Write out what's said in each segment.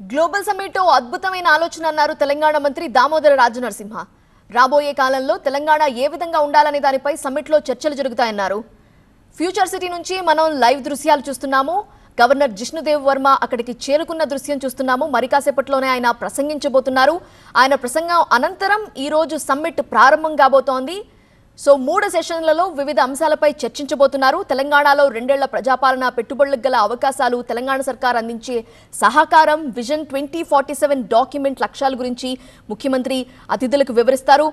Global summit అద్భుతమైన ఆలోచన అన్నారు తెలంగాణ మంత్రి దామోదర రాజనరసింహ. రాబోయే కాలంలో తెలంగాణ ఏ విధంగా ఉండాలనే దానిపై సమ్మిట్లో చర్చలు జరుగుతాయన్నారు. ఫ్యూచర్ సిటీ నుంచి మనం లైవ్ దృశ్యాలు చూస్తున్నాము. గవర్నర్ జిష్ణుదేవ్ వర్మ అక్కడికి చేరుకున్న దృశ్యం చూస్తున్నాము. మరి కాసేపట్లోనే ఆయన ప్రసంగించబోతున్నారు. ఆయన ప్రసంగం అనంతరం ఈ రోజు సమ్మిట్ ప్రారంభం కాబోతోంది. సో మూడు సెషన్లలో వివిధ అంశాలపై చర్చించబోతున్నారు. తెలంగాణలో రెండేళ్ళ ప్రజాపాలన పెట్టుబడులకు గల అవకాశాలు తెలంగాణ సర్కార్ అందించే సహకారం vision twenty forty seven document లక్ష్యాల గురించి ముఖ్యమంత్రి అతిథులకు వివరిస్తారు.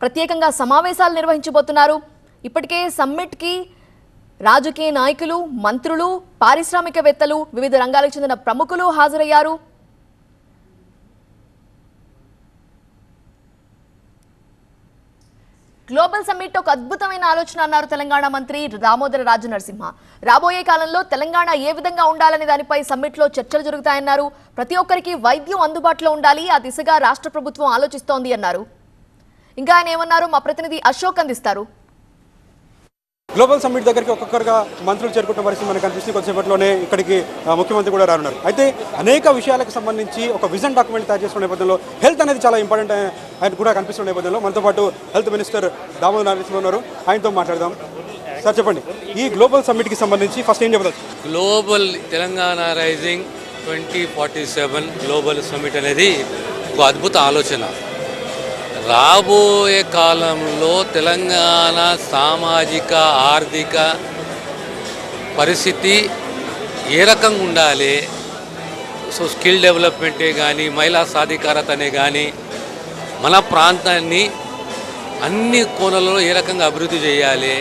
ప్రత్యేకంగా సమావేశాలు నిర్వహించబోతున్నారు. ఇప్పటికే సమ్మిట్కి రాజకీయ నాయకులు మంత్రులు పారిశ్రామికవేత్తలు వివిధ రంగాలకు చెందిన ప్రముఖులు హాజరయ్యారు. గ్లోబల్ సమ్మిట్ ఒక అద్భుతమైన ఆలోచన అన్నారు తెలంగాణ మంత్రి దామోదర రాజు నరసింహ రాబోయే కాలంలో తెలంగాణ ఏ విధంగా ఉండాలనే దానిపై సమ్మిట్లో చర్చలు జరుగుతాయన్నారు. ప్రతి ఒక్కరికి వైద్యం అందుబాటులో ఉండాలి ఆ దిశగా రాష్ట్ర ప్రభుత్వం ఆలోచిస్తోంది అన్నారు. ఇంకా ఆయన ఏమన్నారు? మా ప్రతినిధి అశోక్ అందిస్తారు. గ్లోబల్ సమ్మిట్ దగ్గరికి ఒక్కొక్కరుగా మంత్రులు చేరుకుంటున్న పరిస్థితి మనకు కనిపిస్తుంది కొద్దిసేపట్లోనే ఇక్కడికి ముఖ్యమంత్రి కూడా రానున్నారు. అయితే అనేక విషయాలకు సంబంధించి ఒక విజన్ డాక్యుమెంట్ తయారు చేసుకునే నేపథ్యంలో హెల్త్ అనేది చాలా ఇంపార్టెంట్ ఆయన కూడా కనిపిస్తున్న నేపథ్యంలో. మనతో పాటు హెల్త్ మినిస్టర్ దామోదర్ నరసింహ ఉన్నారు. ఆయనతో మాట్లాడదాం. సార్ చెప్పండి. ఈ గ్లోబల్ సమ్మిట్కి సంబంధించి ఫస్ట్ ఏం చెప్పదు global Telangana rising twenty forty seven global summit అనేది ఒక అద్భుత ఆలోచన. రాబోయే కాలంలో తెలంగాణ సామాజిక ఆర్థిక పరిస్థితి ఏ రకంగా ఉండాలి? సో స్కిల్ డెవలప్మెంటే కానీ మహిళా సాధికారతనే కానీ మన ప్రాంతాన్ని అన్ని కోణలలో ఏ రకంగా అభివృద్ధి చేయాలి?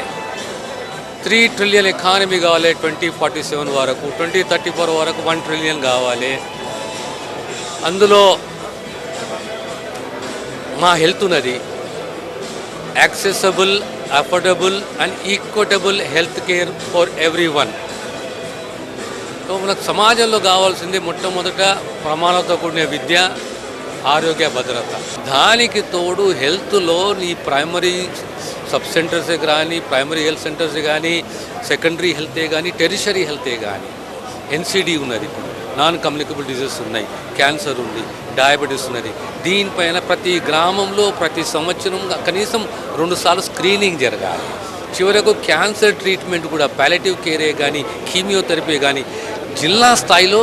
త్రీ ట్రిలియన్ ఎకానమీ కావాలి ట్వంటీ ఫార్టీ సెవెన్ వరకు ట్వంటీ థర్టీ ఫోర్ వరకు వన్ ట్రిలియన్ కావాలి. అందులో మా హెల్త్ ఉన్నది. Accessible affordable and equitable health care for everyone so మనకు సమాజంలో కావాల్సింది మొట్టమొదట ప్రమాణాలతో కూడిన విద్య ఆరోగ్య భద్రత. దానికి తోడు హెల్త్లో నీ ప్రైమరీ సబ్ సెంటర్స్ కానీ ప్రైమరీ హెల్త్ సెంటర్స్ కానీ సెకండరీ హెల్తే కానీ టెరిషరీ హెల్తే కానీ ఎన్సీడీ ఉన్నది ఇప్పుడు. నాన్ కమ్యూనికబుల్ డిజీజెస్ ఉన్నాయి. క్యాన్సర్ ఉంది డయాబెటీస్ ఉన్నది. దీనిపైన ప్రతి గ్రామంలో ప్రతి సంవత్సరం కనీసం రెండుసార్లు స్క్రీనింగ్ జరగాలి. చివరకు క్యాన్సర్ ట్రీట్మెంట్ కూడా ప్యాలెటివ్ కేరే కానీ కీమియోథెరపీ కానీ జిల్లా స్థాయిలో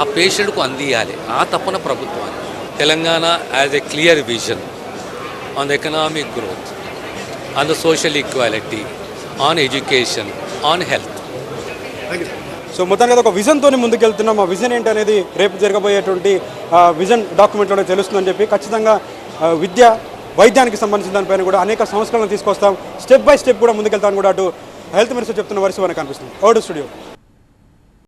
ఆ పేషెంట్కు అందియాలి. ఆ తప్పన ప్రభుత్వాన్ని Telangana as a clear vision on the economic growth on the social equality on education on health so మొత్తానికి ఒక విజన్తోని ముందుకెళ్తున్నాం. ఆ విజన్ ఏంటి అనేది రేపు జరగబోయేటువంటి విజన్ డాక్యుమెంట్లోనే తెలుస్తుందని చెప్పి ఖచ్చితంగా విద్య వైద్యానికి సంబంధించిన దానిపైన కూడా అనేక సంస్కరణలు తీసుకొస్తాం. స్టెప్ బై స్టెప్ కూడా ముందుకెళ్తాను కూడా అటు హెల్త్ మినిస్టర్ చెప్తున్న వరుస మనకు కనిపిస్తుంది. ఓడు స్టూడియో